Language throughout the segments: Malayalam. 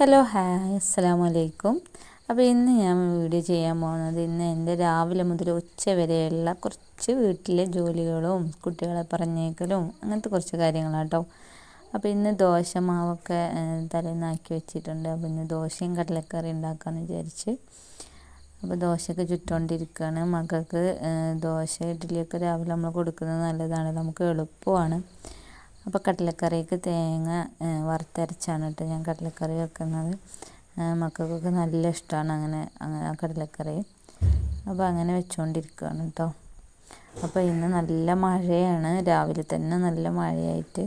ഹലോ ഹായ് അസ്സലാമു അലൈക്കും അപ്പോൾ ഇന്ന് ഞാൻ വീഡിയോ ചെയ്യാൻ പോകുന്നത് ഇന്ന് എന്റെ രാവിലെ മുതൽ ഉച്ച വരെയുള്ള കുറച്ച് വീട്ടിലെ ജോലികളും കുട്ടികളെ പറഞ്ഞേക്കലും അങ്ങനത്തെ കുറച്ച് കാര്യങ്ങളാണ് കേട്ടോ. അപ്പോൾ ഇന്ന് ദോശ മാവൊക്കെ തലേന്നാക്കി വെച്ചിട്ടുണ്ട്. അപ്പോൾ ഇന്ന് ദോശയും കടലക്കറി ഉണ്ടാക്കാമെന്ന് വിചാരിച്ച്. അപ്പോൾ ദോശയൊക്കെ ചുറ്റുകൊണ്ടിരിക്കുകയാണ് മക്കൾക്ക് ദോശ ഇഡ്ഡലിയൊക്കെ രാവിലെ നമ്മൾ കൊടുക്കുന്നത് നല്ലതാണ്. നമുക്ക് എളുപ്പമാണ്. അപ്പോൾ കടലക്കറിക്ക് തേങ്ങ വറുത്തരച്ചാണ് കേട്ടോ ഞാൻ കടലക്കറി വെക്കുന്നത്. മക്കൾക്കൊക്കെ നല്ല ഇഷ്ടമാണ് അങ്ങനെ അങ്ങനെ കടലക്കറി. അപ്പോൾ അങ്ങനെ വെച്ചുകൊണ്ടിരിക്കുകയാണ് കേട്ടോ അപ്പോൾ ഇന്ന് നല്ല മഴയാണ്. രാവിലെ തന്നെ നല്ല മഴയായിട്ട്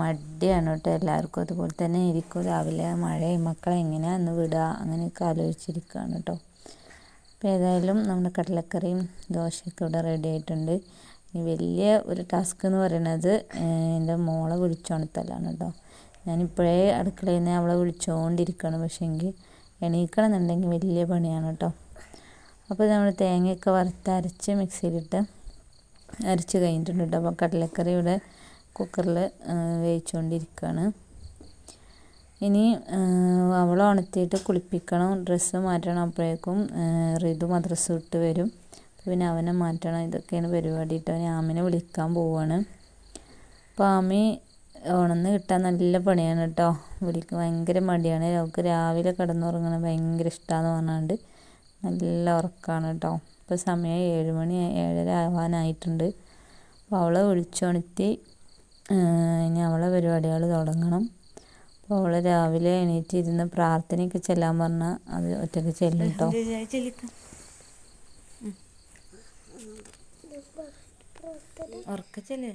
മടിയാണ് കേട്ടോ എല്ലാവർക്കും. അതുപോലെ തന്നെ ഇരിക്കും രാവിലെ മഴയും മക്കളെ എങ്ങനെയാന്ന് വിടുക അങ്ങനെയൊക്കെ ആലോചിച്ചിരിക്കുകയാണ് കേട്ടോ അപ്പോൾ ഏതായാലും നമ്മുടെ കടലക്കറിയും ദോശയൊക്കെ ഇവിടെ റെഡി ആയിട്ടുണ്ട്. വലിയ ഒരു ടാസ്ക് എന്ന് പറയണത് എന്റെ മോളെ വിളിച്ചോണത്തല്ലാണ് കേട്ടോ ഞാനിപ്പോഴേ അടുക്കളയിൽ നിന്ന് അവളെ വിളിച്ചുകൊണ്ടിരിക്കുകയാണ് പക്ഷേ എങ്കിൽ എണീക്കണം എന്നുണ്ടെങ്കിൽ വലിയ പണിയാണ് കേട്ടോ അപ്പോൾ നമ്മൾ തേങ്ങയൊക്കെ വറുത്തരച്ച് മിക്സിയിലിട്ട് അരച്ച് കഴിഞ്ഞിട്ടുണ്ട് കേട്ടോ അപ്പോൾ കടലക്കറി ഇവിടെ കുക്കറിൽ വേവിച്ചുകൊണ്ടിരിക്കുകയാണ് ഇനി അവളെ ഉണർത്തിയിട്ട് കുളിപ്പിക്കണം. ഡ്രസ്സ് മാറ്റണം അപ്പോഴേക്കും റിതു മദ്രസ് വിട്ട് വരും. പിന്നെ അവനെ മാറ്റണം. ഇതൊക്കെയാണ് പരിപാടി കേട്ടോ ഞാൻ ആമിനെ വിളിക്കാൻ പോവാണ്. അപ്പോൾ ആമി ഉണന്ന് കിട്ടാൻ നല്ല പണിയാണ് കേട്ടോ വിളിക്ക് ഭയങ്കര മടിയാണ്. അവൾക്ക് രാവിലെ കിടന്നുറങ്ങണം ഭയങ്കര ഇഷ്ടമാണെന്ന് പറഞ്ഞാണ്ട് നല്ല ഉറക്കമാണ് കേട്ടോ ഇപ്പോൾ സമയം ഏഴ് മണി ഏഴര ആവാനായിട്ടുണ്ട്. അപ്പോൾ അവളെ വിളിച്ചുണർത്തി ഇനി അവളെ പരിപാടികൾ തുടങ്ങണം. അപ്പോൾ അവൾ രാവിലെ എണീറ്റ് ഇരുന്ന് പ്രാർത്ഥനയൊക്കെ ചെല്ലാൻ പറഞ്ഞാൽ അത് ഒറ്റയ്ക്ക് ചെല്ലും കേട്ടോ ഉറക്കച്ചല്ലേ?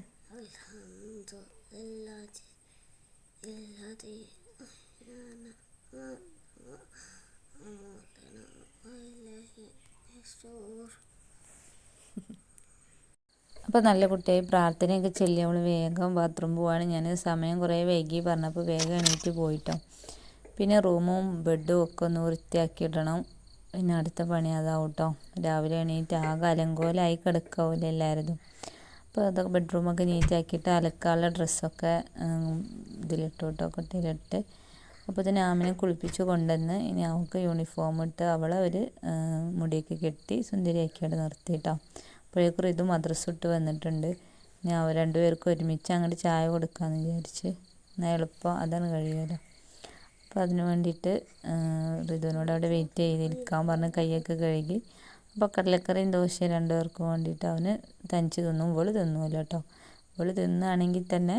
അപ്പോൾ നല്ല കുട്ടിയായി. പ്രാർത്ഥനയൊക്കെ ചെല്ലി. വേഗം ബാത്റൂം പോവാണ്. ഞാൻ സമയം കുറേ വൈകി പറഞ്ഞപ്പോൾ വേഗം എണീറ്റ് പോയിട്ടോ. പിന്നെ റൂമും ബെഡും ഒക്കെ ഒന്ന് വൃത്തിയാക്കി ഇടണം. പിന്നെ അടുത്ത പണി അതാവും കേട്ടോ രാവിലെ എണീറ്റ് ആകെ അലങ്കോലായി കിടക്കാവില്ല എല്ലാവരും അപ്പോൾ അതൊക്കെ ബെഡ്റൂമൊക്കെ നീറ്റാക്കിയിട്ട് അലക്കാനുള്ള ഡ്രസ്സൊക്കെ ഇതിലിട്ടു കേട്ടോ കുട്ടിയിലിട്ട്. അപ്പോൾ തന്നെ ആമിനെ കുളിപ്പിച്ച് കൊണ്ടുവന്ന് ഇനി അവൾക്ക് യൂണിഫോം ഇട്ട് അവളെ ഒരു മുടിയൊക്കെ കെട്ടി സുന്ദരിയാക്കിയിട്ട് നിർത്തി കേട്ടോ അപ്പോഴേക്കും ഇത് മദ്രസ് ഇട്ട് വന്നിട്ടുണ്ട്. ഞാൻ അവർ രണ്ടുപേർക്കും ഒരുമിച്ച് അങ്ങോട്ട് ചായ കൊടുക്കാമെന്ന് വിചാരിച്ച്. എന്നാൽ എളുപ്പം അതാണ് കഴിയുമല്ലോ. അപ്പോൾ അതിന് വേണ്ടിയിട്ട് ഋതുവിനോട് അവിടെ വെയിറ്റ് ചെയ്തിരിക്കാൻ പറഞ്ഞ് കൈയൊക്കെ കഴുകി. അപ്പോൾ കടലക്കറിയും ദോശയും രണ്ടു പേർക്കും വേണ്ടിയിട്ട് അവന് തനിച്ച് തിന്നും. ഇവൾ തിന്നുമല്ലോ കേട്ടോ. ഇവൾ തിന്നുകയാണെങ്കിൽ തന്നെ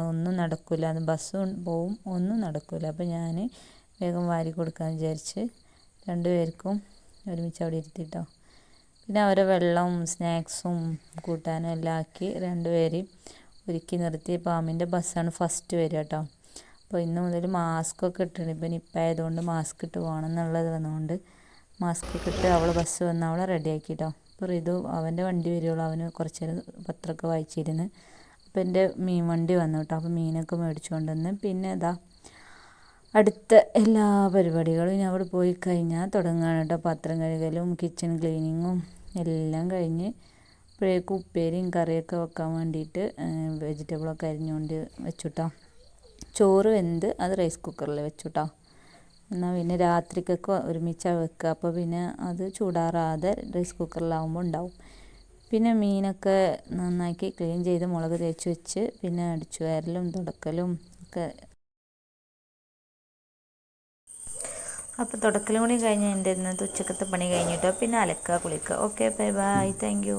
ഒന്നും നടക്കില്ല അത് ബസ്സും പോവും ഒന്നും നടക്കില്ല അപ്പോൾ ഞാൻ വേഗം വാരി കൊടുക്കാൻ വിചാരിച്ച് രണ്ടുപേർക്കും ഒരുമിച്ച് അവിടെ ഇരുത്തിട്ടോ. പിന്നെ അവരെ വെള്ളവും സ്നാക്സും കൂട്ടാനും എല്ലാം ആക്കി രണ്ടുപേരെയും ഒരുക്കി നിർത്തി. പാമ്പിന്റെ ബസ്സാണ് ഫസ്റ്റ് വരിക കേട്ടോ. അപ്പോൾ ഇന്ന് മുതൽ മാസ്ക് ഒക്കെ ഇട്ടിട്ടുണ്ട് ഇപ്പം നിപ്പ ആയതുകൊണ്ട് മാസ്ക് ഇട്ട് പോകണം എന്നുള്ളത് വന്നുകൊണ്ട് മാസ്ക് ഒക്കെ ഇട്ട് അവൾ ബസ് വന്ന് അവളെ റെഡി ആക്കി റെഡിയാക്കിട്ടോ അപ്പോൾ റിതു അവന്റെ വണ്ടി വരുള്ളൂ അവന് കുറച്ച് നേരം പത്രമൊക്കെ വായിച്ചിരുന്ന്. അപ്പോൾ എന്റെ മീൻ വണ്ടി വന്നു കേട്ടോ അപ്പോൾ മീനൊക്കെ മേടിച്ചു കൊണ്ടുവന്ന് പിന്നെ ഇതാ അടുത്ത എല്ലാ പരിപാടികളും ഞാൻ അവിടെ പോയി കഴിഞ്ഞാൽ തുടങ്ങുകയാണ് കേട്ടോ. പാത്രം കഴുകലും കിച്ചൺ ക്ലീനിങ്ങും എല്ലാം കഴിഞ്ഞ് ഇപ്പോഴേക്കും ഉപ്പേരിയും കറിയൊക്കെ വെക്കാൻ വേണ്ടിയിട്ട് വെജിറ്റബിളൊക്കെ അരിഞ്ഞുകൊണ്ട് വെച്ചു വെച്ചുട്ടോ. ചോറ് വെന്ത് അത് റൈസ് കുക്കറിൽ വെച്ചു കേട്ടോ എന്നാൽ പിന്നെ രാത്രിക്കൊക്കെ ഒരുമിച്ചാണ് വെക്കുക അപ്പോൾ പിന്നെ അത് ചൂടാറാതെ റൈസ് കുക്കറിലാവുമ്പോൾ ഉണ്ടാവും പിന്നെ മീനൊക്കെ നന്നാക്കി ക്ലീൻ ചെയ്ത് മുളക് തേച്ച് വെച്ച് പിന്നെ അടിച്ചു വരലും തുടക്കലും ഒക്കെ. അപ്പോൾ തുടക്കലും കൂടി കഴിഞ്ഞ് എന്റെ ഇന്നത്തെ ഉച്ചക്കത്തെ പണി കഴിഞ്ഞിട്ടോ. പിന്നെ അലക്കുക കുളിക്കുക ഓക്കെ ബൈ ബൈ താങ്ക്